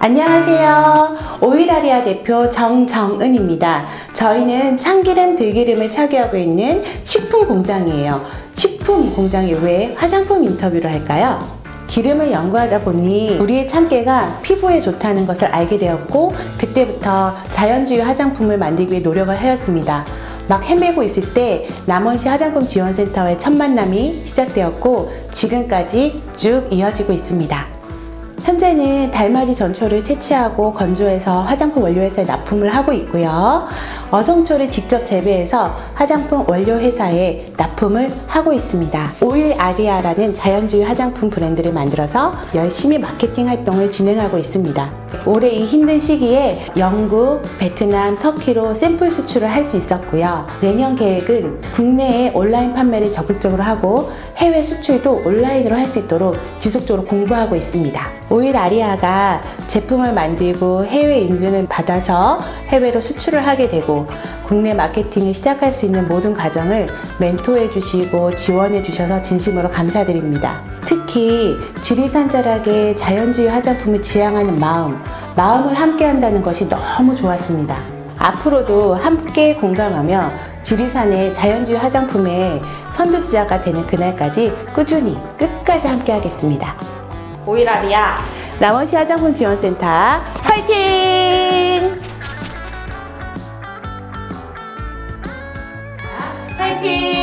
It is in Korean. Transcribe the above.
안녕하세요. 오일아리아 대표 정정은입니다. 저희는 참기름, 들기름을 착유하고 있는 식품 공장이에요. 식품 공장이 왜 화장품 인터뷰를 할까요? 기름을 연구하다 보니 우리의 참깨가 피부에 좋다는 것을 알게 되었고 그때부터 자연주의 화장품을 만들기 위해 노력을 하였습니다. 막 헤매고 있을 때 남원시 화장품 지원센터의 첫 만남이 시작되었고 지금까지 쭉 이어지고 있습니다. 현재는 달맞이 전초를 채취하고 건조해서 화장품 원료회사에 납품을 하고 있고요. 어성초를 직접 재배해서 화장품 원료 회사에 납품을 하고 있습니다. 오일 아리아라는 자연주의 화장품 브랜드를 만들어서 열심히 마케팅 활동을 진행하고 있습니다. 올해 이 힘든 시기에 영국, 베트남, 터키로 샘플 수출을 할 수 있었고요. 내년 계획은 국내에 온라인 판매를 적극적으로 하고 해외 수출도 온라인으로 할 수 있도록 지속적으로 공부하고 있습니다. 오일 아리아가 제품을 만들고 해외 인증을 받아서 해외로 수출을 하게 되고 국내 마케팅을 시작할 수 있는 모든 과정을 멘토해 주시고 지원해 주셔서 진심으로 감사드립니다. 특히 지리산자락의 자연주의 화장품을 지향하는 마음, 마음을 함께 한다는 것이 너무 좋았습니다. 앞으로도 함께 공감하며 지리산의 자연주의 화장품의 선두주자가 되는 그날까지 꾸준히 끝까지 함께 하겠습니다. 오일아리아 남원시 화장품 지원센터 화이팅! 화이팅!